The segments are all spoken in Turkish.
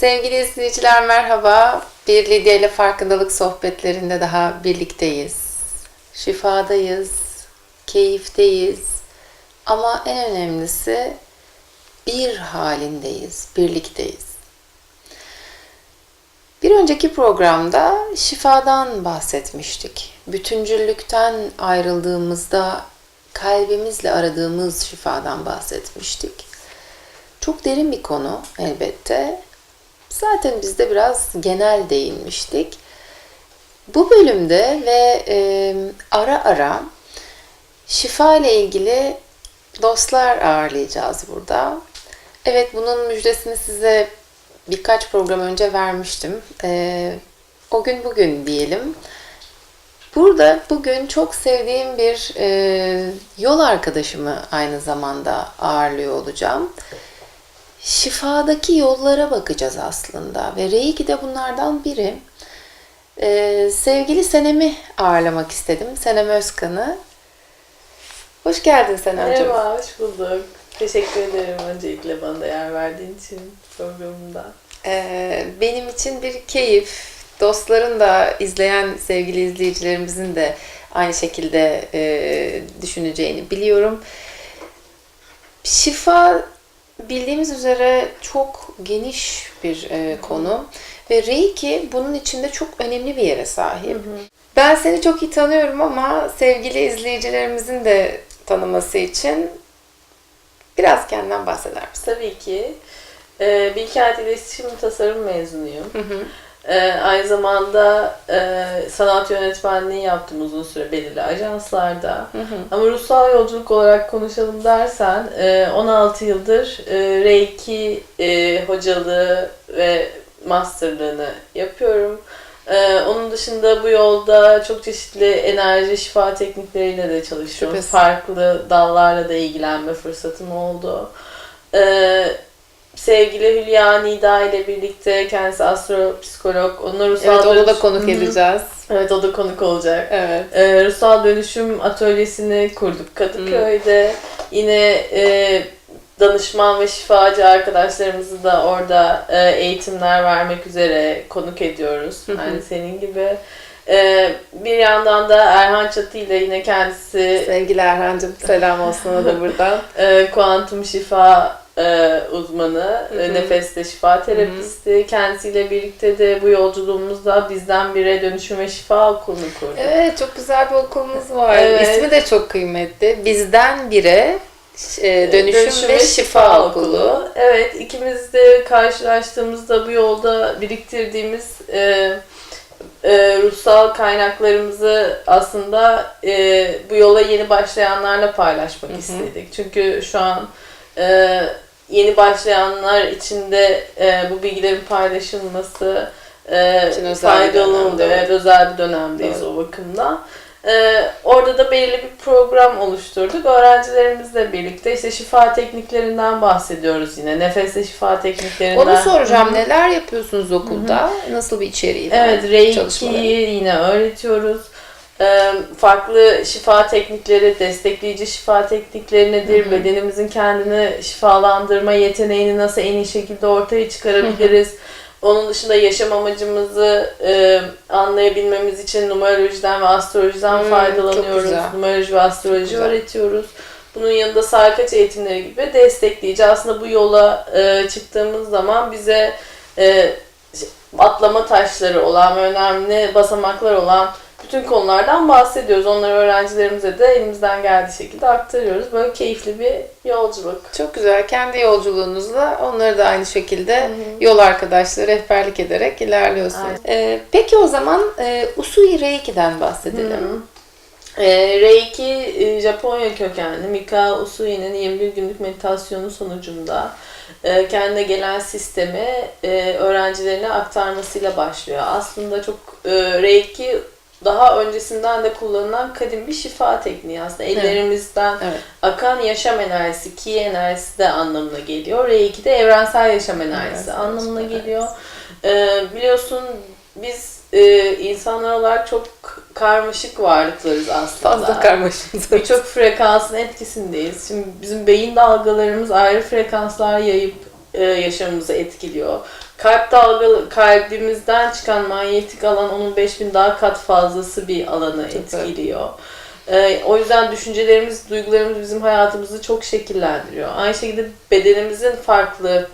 Sevgili izleyiciler merhaba. Bir Lidya ile farkındalık sohbetlerinde daha birlikteyiz. Şifadayız, keyifteyiz. Ama en önemlisi bir halindeyiz, birlikteyiz. Bir önceki programda şifadan bahsetmiştik. Bütüncüllükten ayrıldığımızda kalbimizle aradığımız şifadan bahsetmiştik. Çok derin bir konu elbette. Zaten biz de biraz genel değinmiştik. Bu bölümde ve e, ara ara şifa ile ilgili dostlar ağırlayacağız burada. Evet bunun müjdesini size birkaç program önce vermiştim. E, o gün bugün diyelim. Burada bugün çok sevdiğim bir e, yol arkadaşımı aynı zamanda ağırlıyor olacağım. Şifadaki yollara bakacağız aslında ve Reiki de bunlardan biri. E, sevgili Senem'i ağırlamak istedim. Senem Özkan'ı. Hoş geldin Senem'ciğim. Merhaba, hoş bulduk. Teşekkür ederim öncelikle bana değer verdiğin için programımda. Ee, benim için bir keyif. Dostların da izleyen sevgili izleyicilerimizin de aynı şekilde e, düşüneceğini biliyorum. Şifa bildiğimiz üzere çok geniş bir e, konu ve Reiki bunun içinde çok önemli bir yere sahip. Ben seni çok iyi tanıyorum ama sevgili izleyicilerimizin de tanıması için biraz kendinden bahseder misin? Tabii ki e, Bilkent İletişim Tasarım mezunuyum. E, aynı zamanda e, sanat yönetmenliği yaptım uzun süre belirli ajanslarda. Ama ruhsal yolculuk olarak konuşalım dersen e, 16 yıldır e, Reiki e, hocalığı ve masterlığını yapıyorum. Ee, onun dışında bu yolda çok çeşitli enerji şifa teknikleriyle de çalışıyorum. Şüphesiz. Farklı dallarla da ilgilenme fırsatım oldu. Ee, sevgili Hülya Nida ile birlikte kendisi astropsikolog. Onun ruhsal Evet onu da konuk Hı hı. edeceğiz. Evet o da konuk olacak. Evet. Ee, ruhsal dönüşüm atölyesini kurduk Kadıköy'de. Yine e, danışman ve şifacı arkadaşlarımızı da orada e, eğitimler vermek üzere konuk ediyoruz. Hı hı. Yani senin gibi. Ee, bir yandan da Erhan Çatı ile yine kendisi Sevgili Erhan'cığım selam olsun ona da buradan. e, kuantum şifa e, uzmanı, Hı hı. e, nefeste şifa terapisti. Kendisiyle birlikte de bu yolculuğumuzda bizden bire dönüşüm ve şifa okulunu kurduk. Evet çok güzel bir okulumuz var. Evet. İsmi de çok kıymetli. Bizden bire e, dönüşüm, ve şifa, okulu. Evet, ikimiz de karşılaştığımızda bu yolda biriktirdiğimiz e, e, ruhsal kaynaklarımızı aslında e, bu yola yeni başlayanlarla paylaşmak Hı hı. istedik. Çünkü şu an e, yeni başlayanlar için de e, bu bilgilerin paylaşılması e, İçin faydalı oluyor. Evet, özel bir dönemdeyiz Doğru. o bakımdan. Ee, orada da belirli bir program oluşturduk. Öğrencilerimizle birlikte işte şifa tekniklerinden bahsediyoruz yine. Nefesle şifa tekniklerinden. Onu soracağım. Hı hı. Neler yapıyorsunuz okulda? Nasıl bir içeriği var? Evet, Reiki'yi yine öğretiyoruz. Farklı şifa teknikleri, destekleyici şifa teknikleri nedir? Hı hı. Bedenimizin kendini şifalandırma yeteneğini nasıl en iyi şekilde ortaya çıkarabiliriz? Onun dışında yaşam amacımızı e, anlayabilmemiz için numerolojiden ve astrolojiden çok faydalanıyoruz. Numeroloji ve astroloji öğretiyoruz. Bunun yanında sarkaç eğitimleri gibi destekleyici. Aslında bu yola e, çıktığımız zaman bize e, atlama taşları olan ve önemli basamaklar olan bütün konulardan bahsediyoruz. Onları öğrencilerimize de elimizden geldiği şekilde aktarıyoruz. Böyle keyifli bir yolculuk. Çok güzel. Kendi yolculuğunuzla onları da aynı şekilde Hı hı. yol arkadaşları rehberlik ederek ilerliyorsunuz. Ee, peki o zaman e, Usui Reiki'den bahsedelim. Ee, Reiki e, Japonya kökenli Mika Usui'nin 21 günlük meditasyonu sonucunda e, kendine gelen sistemi e, öğrencilerine aktarmasıyla başlıyor. Aslında çok e, Reiki daha öncesinden de kullanılan kadim bir şifa tekniği aslında. Evet. Ellerimizden Evet. akan yaşam enerjisi, ki enerjisi de anlamına geliyor. Reiki de evrensel yaşam enerjisi Evrensel anlamına yaşam geliyor. Ee, biliyorsun biz e, insanlar olarak çok karmaşık varlıklarız aslında. Fazla karmaşık. Birçok frekansın etkisindeyiz. Şimdi bizim beyin dalgalarımız ayrı frekanslar yayıp e, yaşamımızı etkiliyor. kalp dalgalı kalbimizden çıkan manyetik alan onun 5000 daha kat fazlası bir alanı etkiliyor. Ee, o yüzden düşüncelerimiz, duygularımız bizim hayatımızı çok şekillendiriyor. Aynı şekilde bedenimizin farklı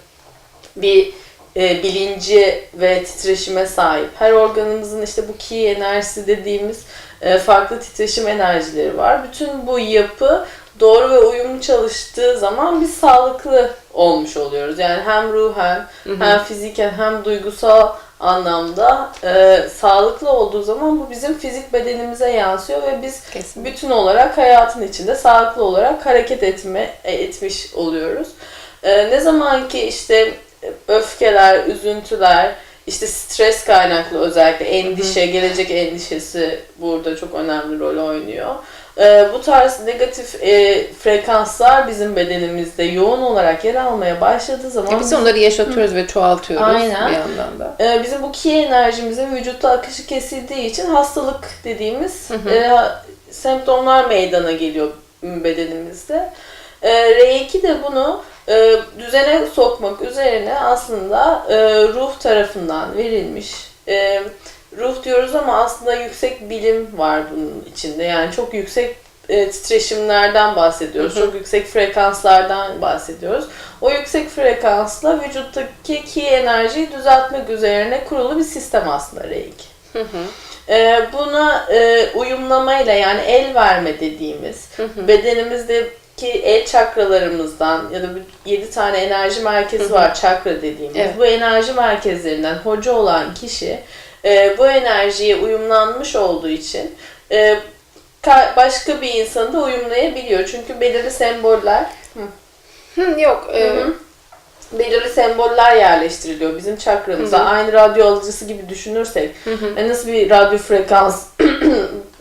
bir e, bilinci ve titreşime sahip. Her organımızın işte bu ki enerjisi dediğimiz e, farklı titreşim enerjileri var. Bütün bu yapı doğru ve uyumlu çalıştığı zaman biz sağlıklı olmuş oluyoruz. Yani hem ruhen, hem fiziken, hem duygusal anlamda e, sağlıklı olduğu zaman bu bizim fizik bedenimize yansıyor ve biz Kesinlikle. bütün olarak hayatın içinde sağlıklı olarak hareket etme e, etmiş oluyoruz. E, ne zaman ki işte öfkeler, üzüntüler, işte stres kaynaklı özellikle endişe, gelecek endişesi burada çok önemli rol oynuyor. E, bu tarz negatif e, frekanslar bizim bedenimizde yoğun olarak yer almaya başladığı zaman Ya biz onları yaşatıyoruz ve çoğaltıyoruz Aynen. bir yandan da. ee, bizim bu ki enerjimizin vücutta akışı kesildiği için hastalık dediğimiz e, semptomlar meydana geliyor bedenimizde. E, R2 de bunu e, düzene sokmak üzerine aslında e, ruh tarafından verilmiş. E, ruh diyoruz ama aslında yüksek bilim var bunun içinde. Yani çok yüksek e, titreşimlerden bahsediyoruz. Çok yüksek frekanslardan bahsediyoruz. O yüksek frekansla vücuttaki ki enerjiyi düzeltmek üzerine kurulu bir sistem aslında reiki. Hı hı. Ee, buna e, uyumlamayla yani el verme dediğimiz bedenimizdeki el çakralarımızdan ya da 7 tane enerji merkezi var çakra dediğimiz. Evet. Bu enerji merkezlerinden hoca olan kişi e, bu enerjiye uyumlanmış olduğu için e, ka- başka bir insanı da uyumlayabiliyor. Çünkü belirli semboller Hı, yok. e, belirli semboller yerleştiriliyor bizim çakramıza. Hı hı. Aynı radyo alıcısı gibi düşünürsek yani nasıl bir radyo frekans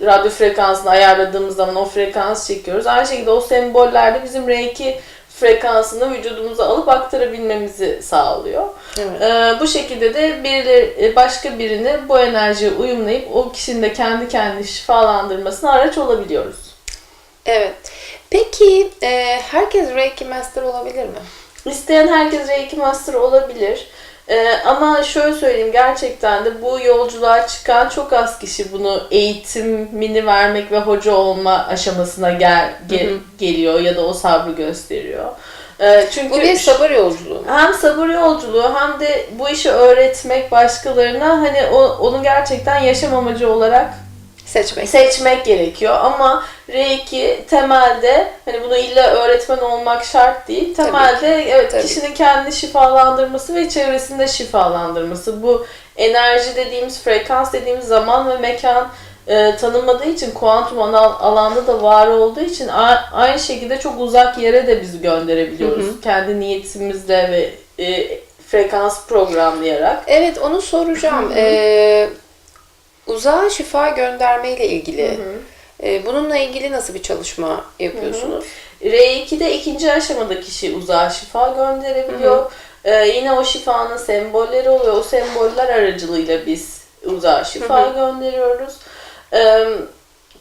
radyo frekansını ayarladığımız zaman o frekans çekiyoruz. Aynı şekilde o semboller de bizim R2 frekansını vücudumuza alıp aktarabilmemizi sağlıyor. Evet. Ee, bu şekilde de birileri, başka birini bu enerjiye uyumlayıp o kişinin de kendi kendini şifalandırmasına araç olabiliyoruz. Evet. Peki e, herkes Reiki Master olabilir mi? İsteyen herkes Reiki Master olabilir. Ee, ama şöyle söyleyeyim gerçekten de bu yolculuğa çıkan çok az kişi bunu eğitimini vermek ve hoca olma aşamasına gel, ge- Hı hı. geliyor ya da o sabrı gösteriyor. Ee, çünkü Bu bir sabır yolculuğu. hem sabır yolculuğu hem de bu işi öğretmek başkalarına hani o, onu gerçekten yaşam amacı olarak Seçmek. seçmek gerekiyor ama Reiki temelde hani bunu illa öğretmen olmak şart değil. Tabii Temelde evet Tabii kişinin kendini şifalandırması ve çevresinde şifalandırması. Bu enerji dediğimiz, frekans dediğimiz zaman ve mekan e, tanınmadığı için kuantum ana- alanda da var olduğu için a- aynı şekilde çok uzak yere de bizi gönderebiliyoruz. Hı hı. Kendi niyetimizle ve e, frekans programlayarak. Evet onu soracağım. E, uzağa şifa gönderme ile ilgili. e, bununla ilgili nasıl bir çalışma yapıyorsunuz? R2'de ikinci aşamada kişi uzağa şifa gönderebiliyor. Ee, yine o şifanın sembolleri oluyor. O semboller aracılığıyla biz uzağa şifa gönderiyoruz. Ee,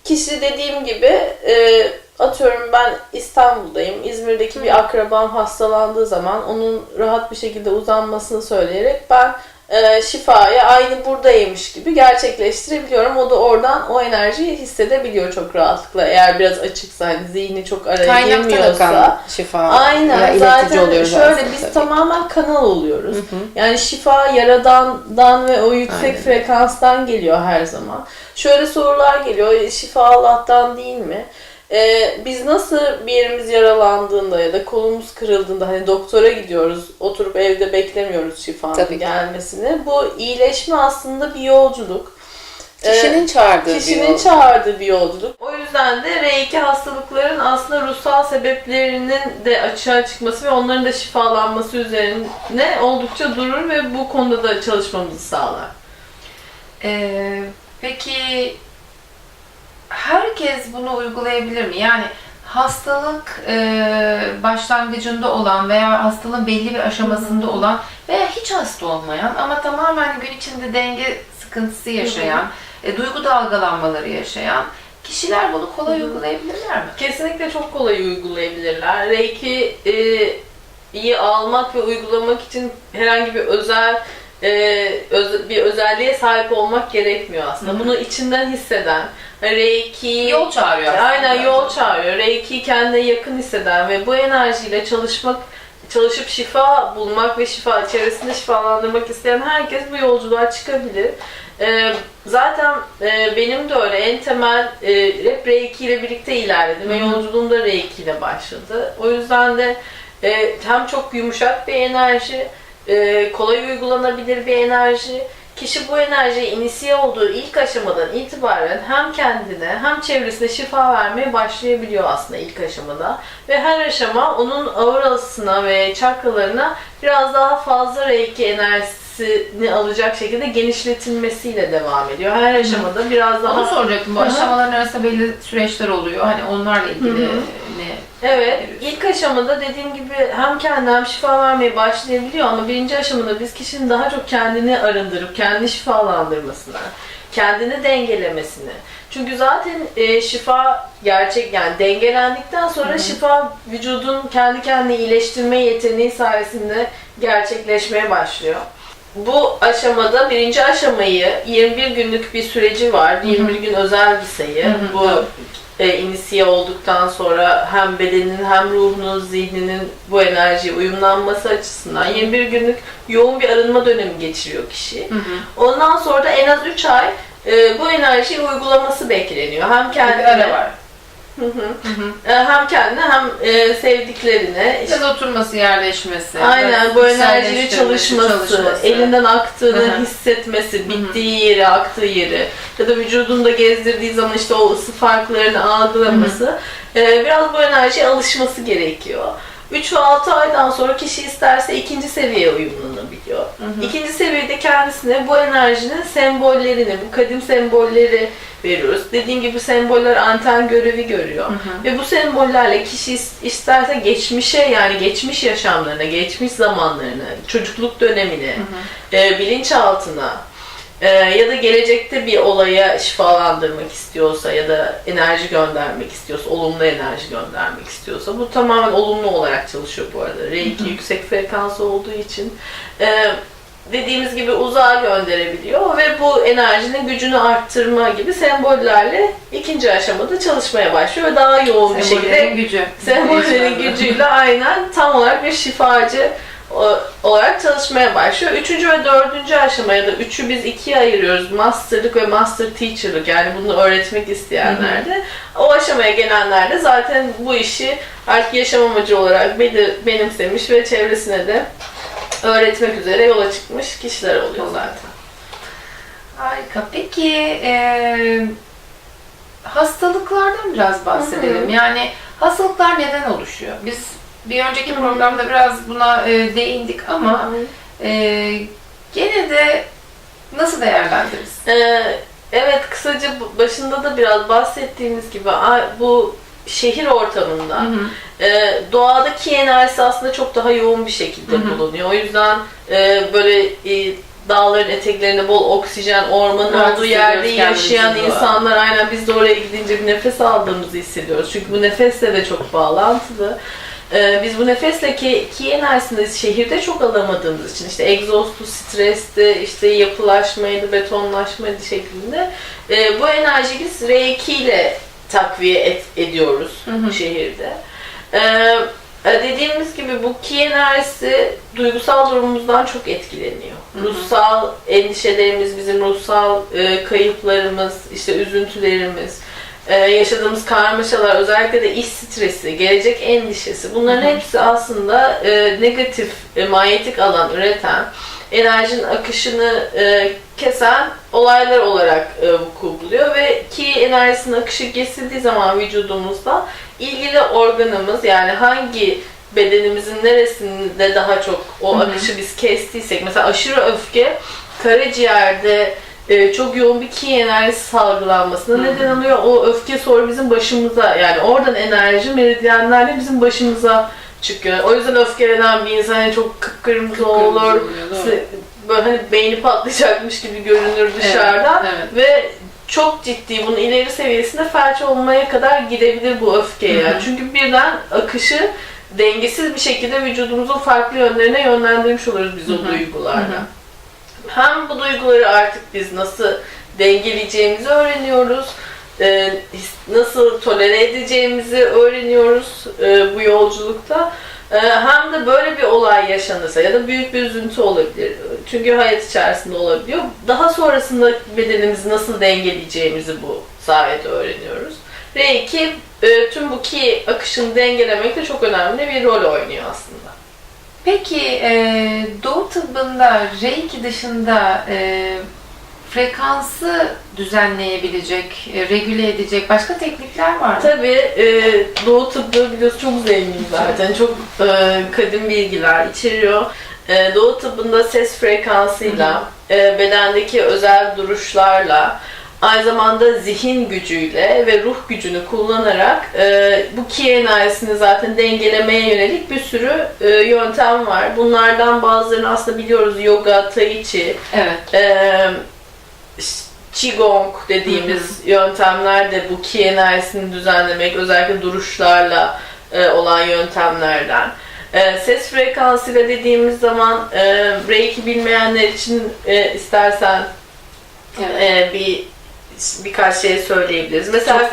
kişi dediğim gibi e, atıyorum ben İstanbul'dayım. İzmir'deki bir akrabam hastalandığı zaman onun rahat bir şekilde uzanmasını söyleyerek ben e, şifayı aynı buradaymış gibi gerçekleştirebiliyorum. O da oradan o enerjiyi hissedebiliyor çok rahatlıkla. Eğer biraz açıksa, hani zihni çok araya Kaynaktan girmiyorsa. şifa. Aynen zaten oluyoruz şöyle aslında biz tabii. tamamen kanal oluyoruz. Yani şifa yaradandan ve o yüksek Aynen. frekanstan geliyor her zaman. Şöyle sorular geliyor. Şifa Allah'tan değil mi? Ee, biz nasıl bir yerimiz yaralandığında ya da kolumuz kırıldığında hani doktora gidiyoruz. Oturup evde beklemiyoruz şifanın Tabii ki. gelmesini. Bu iyileşme aslında bir yolculuk. Ee, Kişinin çağırdığı bir Kişinin yol. çağırdığı bir yolculuk. O yüzden de R2 hastalıkların aslında ruhsal sebeplerinin de açığa çıkması ve onların da şifalanması üzerine oldukça durur ve bu konuda da çalışmamızı sağlar. Ee, peki herkes bunu uygulayabilir mi? Yani hastalık e, başlangıcında olan veya hastalığın belli bir aşamasında olan veya hiç hasta olmayan ama tamamen gün içinde denge sıkıntısı yaşayan, e, duygu dalgalanmaları yaşayan kişiler bunu kolay uygulayabilirler mi? Kesinlikle çok kolay uygulayabilirler. Reiki e, iyi almak ve uygulamak için herhangi bir özel e, öz- bir özelliğe sahip olmak gerekmiyor aslında. Hı hı. Bunu içinden hisseden, Reiki, Yol çağırıyor aslında. Aynen yol çağırıyor. Reiki'yi kendine yakın hisseden ve bu enerjiyle çalışmak, çalışıp şifa bulmak ve şifa çevresinde şifalandırmak isteyen herkes bu yolculuğa çıkabilir. Ee, zaten e, benim de öyle en temel e, hep Reiki ile birlikte ilerledim ve yolculuğum da Reiki ile başladı. O yüzden de e, hem çok yumuşak bir enerji, e, kolay uygulanabilir bir enerji. Kişi bu enerjiye inisiye olduğu ilk aşamadan itibaren hem kendine hem çevresine şifa vermeye başlayabiliyor aslında ilk aşamada. Ve her aşama onun aurasına ve çakralarına biraz daha fazla reiki enerjisini alacak şekilde genişletilmesiyle devam ediyor. Her aşamada biraz daha... Onu soracaktım. Bu aşamaların arasında belli süreçler oluyor. Hani onlarla ilgili Hı ne? Evet, veriyorsun? ilk aşamada dediğim gibi hem kendine hem şifa vermeye başlayabiliyor ama birinci aşamada biz kişinin daha çok kendini arındırıp kendini şifalandırmasına, kendini dengelemesini. Çünkü zaten e, şifa gerçek yani dengelendikten sonra Hı hı. şifa vücudun kendi kendini iyileştirme yeteneği sayesinde gerçekleşmeye başlıyor. Bu aşamada birinci aşamayı 21 günlük bir süreci var. hı. 21 gün özel bir sayı. Bu e, inisiye olduktan sonra hem bedeninin hem ruhunun, zihninin bu enerjiye uyumlanması açısından 21 günlük yoğun bir arınma dönemi geçiriyor kişi. Hı hı. Ondan sonra da en az 3 ay e, bu enerjiyi uygulaması bekleniyor. Hem kendine, var. Hı hı. Hı hı. E, hem kendine hem e, sevdiklerine işte Biraz oturması, yerleşmesi. Aynen bu enerjiyle içselleştirmesi, çalışması, elinden aktığını Hı hı. hissetmesi, hı. bittiği yeri, aktığı yeri ya da vücudunda gezdirdiği zaman işte o ısı farklarını algılaması e, biraz bu enerjiye alışması gerekiyor. 3 ve 6 aydan sonra kişi isterse ikinci seviyeye uyumlanabiliyor. hı. İkinci seviyede kendisine bu enerjinin sembollerini, bu kadim sembolleri veriyoruz. Dediğim gibi semboller anten görevi görüyor. Hı hı. Ve bu sembollerle kişi is- isterse geçmişe yani geçmiş yaşamlarına, geçmiş zamanlarına, çocukluk dönemine, Hı hı. e, bilinçaltına e, ya da gelecekte bir olaya şifalandırmak istiyorsa ya da enerji göndermek istiyorsa, olumlu enerji göndermek istiyorsa bu tamamen olumlu olarak çalışıyor bu arada. Reiki yüksek frekans olduğu için e, dediğimiz gibi uzağa gönderebiliyor ve bu enerjinin gücünü arttırma gibi sembollerle ikinci aşamada çalışmaya başlıyor ve daha yoğun bir şekilde gücü. sembollerin gücüyle aynen tam olarak bir şifacı olarak çalışmaya başlıyor. Üçüncü ve dördüncü aşama ya da üçü biz ikiye ayırıyoruz. Masterlık ve master teacherlık yani bunu öğretmek isteyenler de. O aşamaya gelenler de zaten bu işi artık yaşam amacı olarak benimsemiş ve çevresine de öğretmek üzere yola çıkmış kişiler oluyor zaten. Harika. Peki e, hastalıklardan biraz bahsedelim. Hı Yani hastalıklar neden oluşuyor? Biz bir önceki programda biraz buna e, değindik ama e, gene de nasıl değerlendiririz? Ee, evet kısaca başında da biraz bahsettiğimiz gibi bu şehir ortamında Hı hı. e, doğadaki enerjisi aslında çok daha yoğun bir şekilde Hı hı. bulunuyor. O yüzden e, böyle e, dağların eteklerinde bol oksijen, ormanın Rahat olduğu yerde yaşayan insanlar aynen biz de oraya gidince bir nefes aldığımızı hissediyoruz. Çünkü bu nefesle de çok bağlantılı. Ee, biz bu nefesle ki, ki enerjisini şehirde çok alamadığımız için işte egzostu, stresti, işte yapılaşmaydı, betonlaşmaydı şeklinde e, bu enerjiyi biz Reiki ile takviye et- ediyoruz Hı hı. şehirde. Ee, e, dediğimiz gibi bu ki enerjisi duygusal durumumuzdan çok etkileniyor. Hı hı. Ruhsal endişelerimiz, bizim ruhsal e, kayıplarımız, işte üzüntülerimiz, e, yaşadığımız karmaşalar, özellikle de iş stresi, gelecek endişesi bunların Hı hı. hepsi aslında e, negatif, e, manyetik alan üreten, enerjinin akışını e, kesen olaylar olarak e, vuku buluyor ve ki enerjisinin akışı kesildiği zaman vücudumuzda ilgili organımız yani hangi bedenimizin neresinde daha çok o akışı biz kestiysek mesela aşırı öfke karaciğerde e, çok yoğun bir ki enerjisi salgılanmasına hı. neden oluyor. O öfke sonra bizim başımıza yani oradan enerji meridyenlerle bizim başımıza çıkıyor. O yüzden öfkelenen bir insan hani çok kıpkırmızı olur. Kırmızı oluyor. Böyle hani beyni patlayacakmış gibi görünür dışarıdan Evet, evet. ve çok ciddi bunun ileri seviyesinde felç olmaya kadar gidebilir bu öfke yani. Çünkü birden akışı dengesiz bir şekilde vücudumuzun farklı yönlerine yönlendirmiş oluruz biz o duygularla. Hem bu duyguları artık biz nasıl dengeleyeceğimizi öğreniyoruz. e, nasıl tolere edeceğimizi öğreniyoruz e, bu yolculukta. E, hem de böyle bir olay yaşanırsa ya da büyük bir üzüntü olabilir. Çünkü hayat içerisinde olabiliyor. Daha sonrasında bedenimizi nasıl dengeleyeceğimizi bu sayede öğreniyoruz. Reiki e, tüm bu ki akışını dengelemekte çok önemli bir rol oynuyor aslında. Peki e, Doğu tıbbında Reiki dışında e, frekansı düzenleyebilecek, e, regüle edecek başka teknikler var mı? Tabii e, Doğu tıbbı biliyorsun çok zengin zaten. Çok e, kadim bilgiler içeriyor. E, Doğu tıbbında ses frekansıyla, e, bedendeki özel duruşlarla, aynı zamanda zihin gücüyle ve ruh gücünü kullanarak e, bu ki enerjisini zaten dengelemeye yönelik bir sürü e, yöntem var. Bunlardan bazılarını aslında biliyoruz. Yoga, Tai Chi, Evet. ee, Qigong dediğimiz yöntemler de bu ki enerjisini düzenlemek, özellikle duruşlarla e, olan yöntemlerden. E, ses frekansıyla dediğimiz zaman e, Reiki bilmeyenler için e, istersen evet. e, bir birkaç şey söyleyebiliriz. Mesela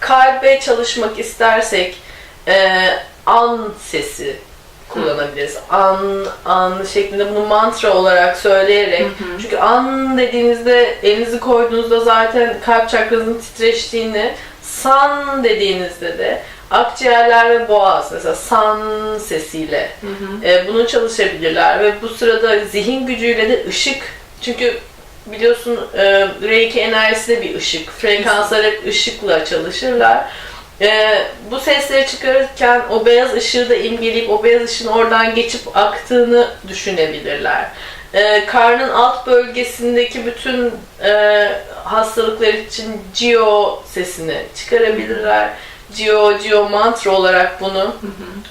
kalbe çalışmak istersek e, an sesi kullanabiliriz. An, an şeklinde bunu mantra olarak söyleyerek. Hı hı. Çünkü an dediğinizde elinizi koyduğunuzda zaten kalp çakranızın titreştiğini, san dediğinizde de akciğerler ve boğaz mesela san sesiyle Hı hı. e, bunu çalışabilirler ve bu sırada zihin gücüyle de ışık çünkü biliyorsun e, Reiki enerjisi de bir ışık. Frekanslar hep ışıkla çalışırlar. E, bu sesleri çıkarırken o beyaz ışığı da imgeleyip o beyaz ışığın oradan geçip aktığını düşünebilirler. E, karnın alt bölgesindeki bütün e, hastalıklar için Gio sesini çıkarabilirler. Gio, Gio mantra olarak bunu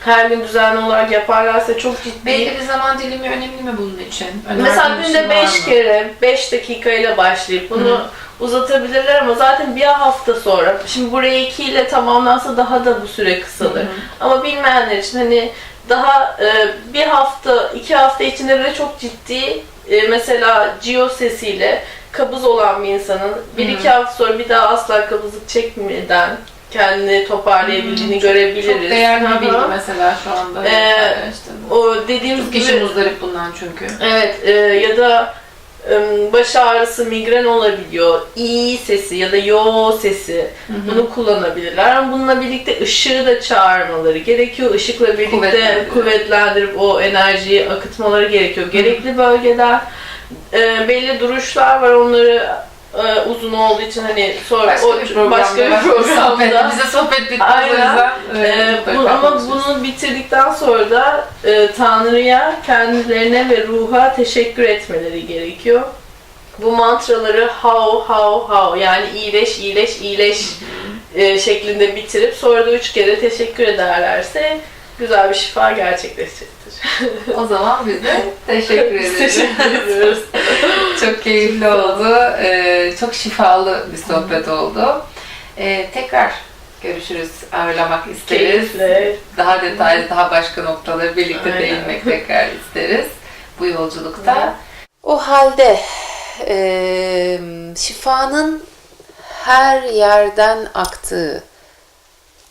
her gün düzenli olarak yaparlarsa çok ciddi Belli bir zaman dilimi önemli mi bunun için? Mesela bir günde şey var 5 mı? kere 5 dakikayla başlayıp bunu Hı. uzatabilirler ama zaten bir hafta sonra şimdi bu Reiki ile tamamlansa daha da bu süre kısalır. Hı. Ama bilmeyenler için hani daha e, bir hafta, iki hafta içinde de çok ciddi e, mesela Gio sesiyle kabız olan bir insanın bir iki hafta sonra bir daha asla kabızlık çekmeden kendini toparlayabildiğini Hı, görebiliriz. Çok değerli bir bilgi mesela şu anda. Ee. O dediğimiz Çok gibi kişi muzdarip bundan çünkü. Evet e, ya da baş ağrısı, migren olabiliyor. İ sesi ya da yo sesi bunu kullanabilirler. Ama bununla birlikte ışığı da çağırmaları gerekiyor. Işıkla birlikte Kuvvetlendirip. kuvvetlendirip o enerjiyi akıtmaları gerekiyor. Gerekli bölgeler e, belli duruşlar var. Onları e, uzun olduğu için hani sonra Başka o bir programda, başka bir programda bize sohbet o Aynen. yüzden. e, bu, ama bunu bitirdikten sonra da e, Tanrı'ya, kendilerine ve ruha teşekkür etmeleri gerekiyor. Bu mantraları how how how yani iyileş iyileş iyileş e, şeklinde bitirip sonra da üç kere teşekkür ederlerse güzel bir şifa gerçekleşecektir. O zaman biz de teşekkür ederiz. teşekkür ediyoruz. çok keyifli oldu. Ee, çok şifalı bir sohbet oldu. Ee, tekrar görüşürüz. Ağırlamak isteriz. Keyifle. Daha detaylı, daha başka noktaları birlikte Aynen. değinmek tekrar isteriz. Bu yolculukta. O halde eee, şifanın her yerden aktığı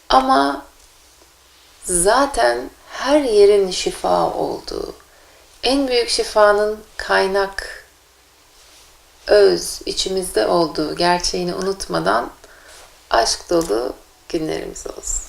ama zaten her yerin şifa olduğu, en büyük şifanın kaynak, öz, içimizde olduğu gerçeğini unutmadan aşk dolu günlerimiz olsun.